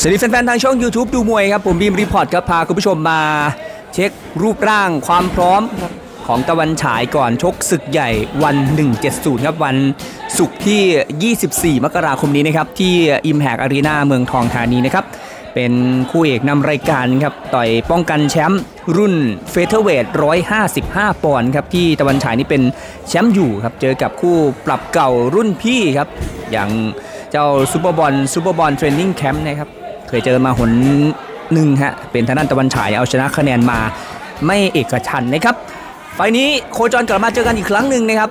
สวัสดีแฟนๆทางช่อง YouTube ดูมวยครับ ผมบีมรีพอร์ตครับพาคุณผู้ชมมาเช็ครูปร่างความพร้อมของตะวันฉายก่อนชกศึกใหญ่วัน 170 ครับ วันศุกร์ที่ 24 มกราคมนี้นะครับ ที่ Impact Arena เมืองทองธานีนะครับ เป็นคู่เอกนำรายการครับ ต่อยป้องกันแชมป์รุ่นเฟเธอร์เวท155 ปอนด์ครับ ที่ตะวันฉายนี่เป็นแชมป์อยู่ครับ เจอกับคู่ปรับเก่ารุ่นพี่ครับ อย่างเจ้าซูเปอร์บอลซูเปอร์บอลเทรนนิ่งแคมป์นะครับ เคยเจอมาหนหนึ่งฮะเป็นทางด้านตะวันฉายเอาชนะคะแนนมาไม่เอกฉันนะครับไฟล์นี้โคจรกลับมาเจอกันอีกครั้งหนึ่งนะครับ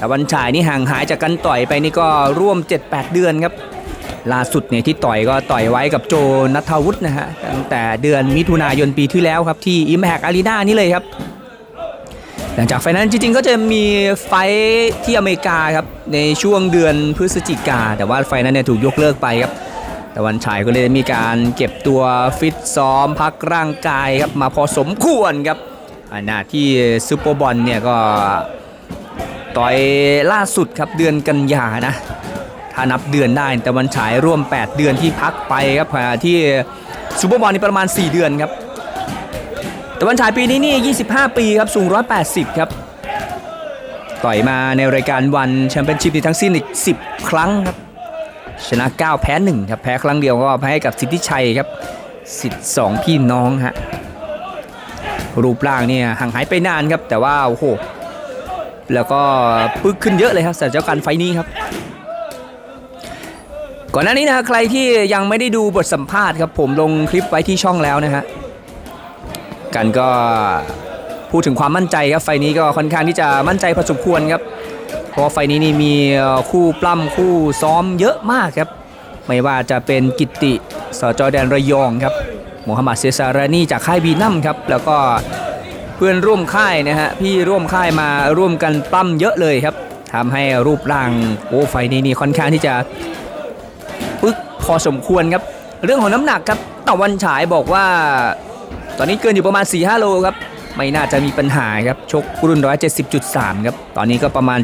ตะวันฉายนี่ห่างหายจากกันต่อยไปนี่ก็ร่วม 7-8 เดือนครับล่าสุดเนี่ยที่ต่อยก็ต่อยไว้กับโจนัทวุฒินะฮะตั้งแต่เดือนมิถุนายนปีที่แล้วครับที่ Impact Arena นี่เลยครับ หลังจากไฟนั้นจริงๆก็จะมีไฟที่อเมริกาครับในช่วงเดือนพฤศจิกา แต่ว่าไฟนั้นเนี่ยถูกยกเลิกไปครับ ตะวันฉายก็เลยมีการเก็บตัวฟิตซ้อมพักร่างกายครับมาพอสมควรครับอันนาที่ซูเปอร์บอลเนี่ยก็ต่อยล่าสุดครับเดือนกันยานะถ้านับเดือนได้ต่วันฉายร่วม 8 เดือนที่พักไปครับขณะที่ซูเปอร์บอลนี่ประมาณ 4 เดือนครับต่วันฉายปีนี้นี่ 25 ปีครับสูง 180 ครับต่อยมาในรายการวันแชมเปี้ยนชิพทีทั้งสิ้นอีก 10 ครั้งครับ ชนะ 9 แพ้1ครับแพ้ครั้งเดียวก็แพ้กับสิทธิชัยครับสิทธิ์สองพี่น้องฮะรูปร่างเนี่ยห่างหายไปนานครับแต่ว่าโอ้โหแล้วก็ปึ๊กขึ้นเยอะเลยครับสำหรับเจ้าการไฟนี้ครับ ก่อนหน้านี้นะฮะใครที่ยังไม่ได้ดูบทสัมภาษณ์ครับผมลงคลิปไว้ที่ช่องแล้วนะฮะกันก็พูดถึงความมั่นใจครับไฟนี้ก็ค่อนข้างที่จะมั่นใจพอสมควรครับ ราะไฟนี้นี่มีคู่ปล้ำคู่ซ้อมเยอะมากครับ ไม่ว่าจะเป็นกิติสจอแดนระยองครับโมฮัมหมัดเซซารานีจากค่ายบีนัมครับ แล้วก็เพื่อนร่วมค่ายนะฮะพี่ร่วมค่ายมาร่วมกันปล้ำเยอะเลยครับทำให้รูปร่างโอ้ไฟนี้นี่ค่อนข้างที่จะปึ๊กพอสมควรครับ เรื่องของน้ำหนักครับตะวันฉายบอกว่า ตอนนี้เกินอยู่ประมาณ4-5โลครับ ไม่น่าจะมีปัญหาครับชกรุ่น 170.3 ครับ ตอนนี้ก็ประมาณ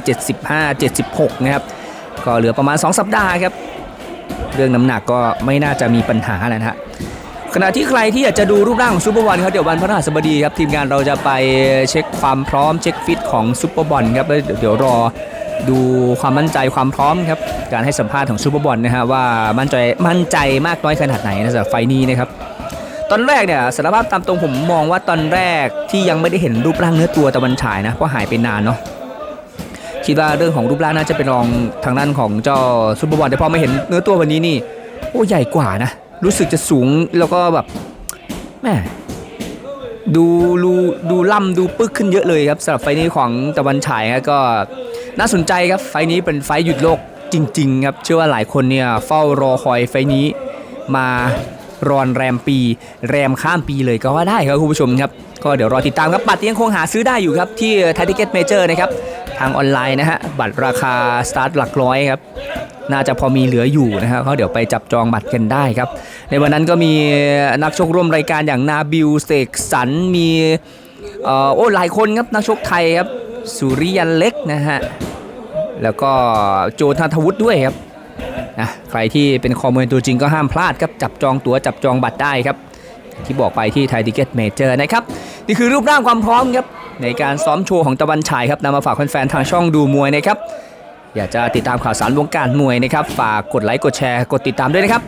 75-76 นะครับ ก็เหลือประมาณ 2 สัปดาห์ครับ เรื่องน้ำหนักก็ไม่น่าจะมีปัญหาแล้วนะฮะขณะที่ใครที่อยากจะดูรูปร่างของซูเปอร์บอลครับเดี๋ยววันพฤหัสบดีครับทีมงานเราจะไปเช็คความพร้อมเช็คฟิตของซูเปอร์บอลครับแล้วเดี๋ยวรอดูความมั่นใจความพร้อมครับการให้สัมภาษณ์ของซูเปอร์บอลนะฮะว่ามั่นใจมั่นใจมากน้อยขนาดไหนนะสำหรับไฟนี้นะครับ ตอนแรกเนี่ยสารภาพตามตรงผมมองว่าตอนแรกที่ยังไม่ได้เห็นรูปร่างเนื้อตัวตะวันฉายนะเพราะหายไปนานเนาะคิดว่าเรื่องของรูปร่างน่าจะเป็นรองทางด้านของเจ้าซูเปอร์บอลแต่พอมาเห็นเนื้อตัววันนี้นี่ โอ้ใหญ่กว่านะ รู้สึกจะสูงแล้วก็แบบแม่ดูดูดูล่ำดูปึ๊กขึ้นเยอะเลยครับสำหรับไฟนี้ของตะวันฉายครับก็น่าสนใจครับไฟนี้เป็นไฟหยุดโลกจริง ๆ ครับ เชื่อว่าหลายคนเนี่ยเฝ้ารอคอยไฟนี้มา รอนแรมปี แรมข้ามปีเลยก็ว่าได้ครับคุณผู้ชมครับ ก็เดี๋ยวรอติดตามครับบัตรยังคงหาซื้อได้อยู่ครับ ที่ไทยทิเก็ตเมเจอร์นะครับ ทางออนไลน์นะฮะ บัตรราคาสตาร์ทหลักร้อยครับน่าจะพอมีเหลืออยู่นะครับเขาเดี๋ยวไปจับจองบัตรกันได้ครับ ในวันนั้นก็มีนักชกร่วมรายการอย่างนาบิลเสกสรรมีโอ้หลายคนครับนักชกไทยครับสุริยันเล็กนะฮะแล้วก็โจทัทวุฒิด้วยครับ นะใครที่เป็นคอมเมนตัวจริงก็ห้ามพลาดครับจับจองตั๋วจับจองบัตรได้ครับ ที่บอกไปที่ไทยทิเก็ตเมเจอร์นะครับ นี่คือรูปร่างความพร้อมครับในการซ้อมโชว์ของตะวันฉายครับนำมาฝากแฟนๆทางช่องดูมวยนะครับอยากจะติดตามข่าวสารวงการมวยนะครับฝากกดไลค์กดแชร์กดติดตามด้วยนะครับ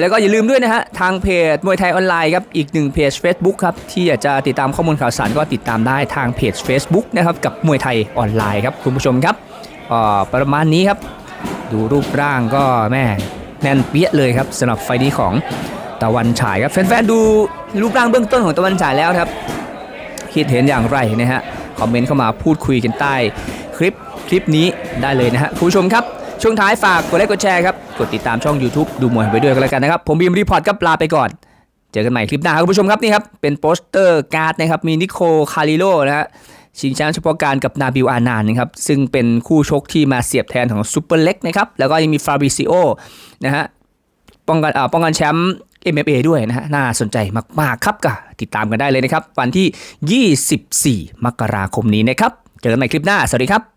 แล้วก็อย่าลืมด้วยนะฮะทางเพจมวยไทยออนไลน์ครับอีกหนึ่งเพจ Facebook ครับที่อยากจะติดตามข้อมูลข่าวสารก็ติดตามได้ทางเพจ Facebook นะครับกับมวยไทยออนไลน์ครับคุณผู้ชมครับประมาณนี้ครับ ดูรูปร่างก็แม่แน่นเปี้ยเลยครับสำหรับไฟนี้ของตะวันฉายครับแฟนๆดูรูปร่างเบื้องต้นของตะวันฉายแล้วครับ คิดเห็นอย่างไรนะฮะคอมเมนต์เข้ามาพูดคุยกันใต้คลิปคลิปนี้ได้เลยนะฮะคุณผู้ชมครับ ช่วงท้ายฝากกดไลค์กดแชร์ครับกดติดตามช่อง YouTube ดูมวยไปด้วยกันแล้วกันนะครับ ผมบีมรีพอร์ตก็ลาไปก่อน เจอกันใหม่คลิปหน้าครับคุณผู้ชมครับนี่ครับเป็นโปสเตอร์การ์ดนะครับมีนิโคคาริโลนะฮะ ชิงแชมป์เฉพาะการกับนาบิลอานานนะครับซึ่งเป็นคู่ชกที่มาเสียบแทนของซูเปอร์เล็กนะครับแล้วก็ยังมีฟาบริซิโอนะฮะป้องกันอ่าป้องกันแชมป์ MMA ด้วยนะฮะน่าสนใจมาก ๆ ครับก็ติดตามกันได้เลยนะครับ วันที่ 24 มกราคมนี้นะครับ เจอกันใหม่คลิปหน้า สวัสดีครับ